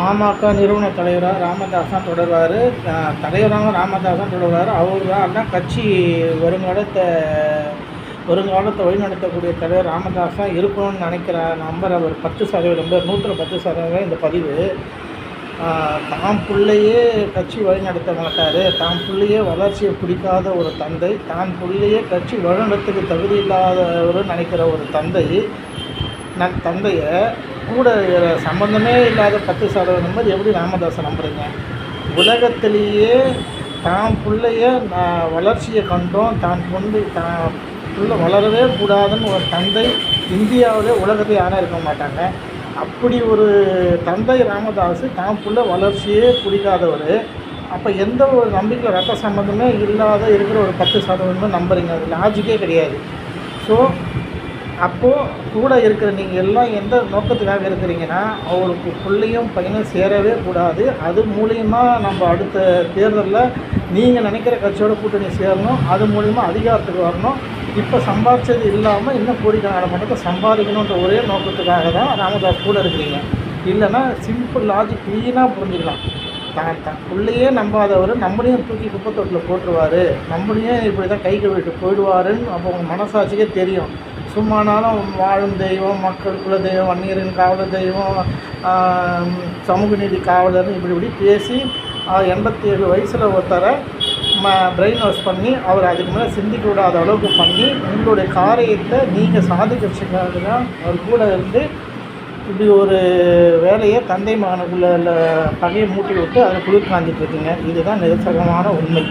பாமக நிறுவன தலைவராக ராமதாஸ் தான் தொடர்வார். தலைவராக ராமதாஸ் தான் தொடர்வார். அவர் தான் தான் கட்சி வருங்காலத்தை வருங்காலத்தை வழிநடத்தக்கூடிய தலைவர் ராமதாஸ் தான் இருக்கணும்னு நினைக்கிற நம்பர் அவர் பத்து சதவீதம் பேர் நூற்றில் பத்து சதவீதம் இந்த பதிவு. தாம் பிள்ளையே கட்சி வழிநடத்த மாட்டார். தாம் பிள்ளையே வளர்ச்சியை பிடிக்காத ஒரு தந்தை. தான் பிள்ளையே கட்சி வழிநடத்துக்கு தகுதி இல்லாதவர் நினைக்கிற ஒரு தந்தை. நன் தந்தையை கூட சம்மந்தமே இல்லாத பத்து சதவீதம் நம்பர் எப்படி ராமதாஸை நம்புறீங்க? உலகத்திலேயே தான் பிள்ளைய நான் வளர்ச்சியை கண்டோம். தான் பொண்ணு தான் பிள்ளை வளரவே கூடாதுன்னு ஒரு தந்தை இந்தியாவிலே உலகத்தில் யாரும் இருக்க மாட்டாங்க. அப்படி ஒரு தந்தை ராமதாஸ் தான் புள்ள வளர்ச்சியே பிடிக்காதவர். அப்போ எந்த ஒரு நம்பிக்கை ரத்த சம்மந்தமே இல்லாத இருக்கிற ஒரு பத்து சதவீதம் நம்புறீங்க? அது லாஜிக்கே கிடையாது. ஸோ அப்போது கூட இருக்கிற நீங்கள் எல்லாம் எந்த நோக்கத்துக்காக இருக்கிறீங்கன்னா அவருக்கு பிள்ளையும் பையனும் சேரவே கூடாது. அது மூலியமாக நம்ம அடுத்த தேர்தலில் நீங்கள் நினைக்கிற கட்சியோட கூட்டணி சேரணும். அது மூலிமா அதிகாரத்துக்கு வரணும். இப்போ சம்பாதிச்சது இல்லாமல் இன்னும் கோடிக்கணக்கான பணத்தை சம்பாதிக்கணுன்ற ஒரே நோக்கத்துக்காக தான் ராமதாஸ் கூட இருக்கிறீங்க. இல்லைன்னா சிம்பிள் லாஜிக் க்ளீனாக புரிஞ்சுக்கலாம். தான் தான் பிள்ளையே நம்பாதவர் நம்மளையும் தூக்கி குப்பத்தொட்டில் போட்டுருவார். நம்மளையும் இப்படி தான் கை கழுவிட்டு போயிடுவாருன்னு அப்போ உங்கள் மனசாட்சிக்கே தெரியும். சும்மானாலும் வாழும் தெய்வம் மக்கள் குல தெய்வம் வன்னியரின் காவல தெய்வம் சமூக நீதி காவலர்னு இப்படி இப்படி பேசி எண்பத்தி ஏழு வயசில் ஒருத்தரை ம பிரெயின் வாஷ் பண்ணி அவர் அதுக்கு மேலே சிந்திக்க விடாத அளவுக்கு பண்ணி உங்களுடைய காரியத்தை நீங்கள் சாதிக்கிறதுக்காக தான் அவர் கூட இருந்து இப்படி ஒரு வேலையை தந்தை மகனுக்குள்ள பகையை மூட்டி விட்டு அதை குளிர் காஞ்சிட்டு இருக்குங்க. இதுதான் நிதர்சகமான உண்மை.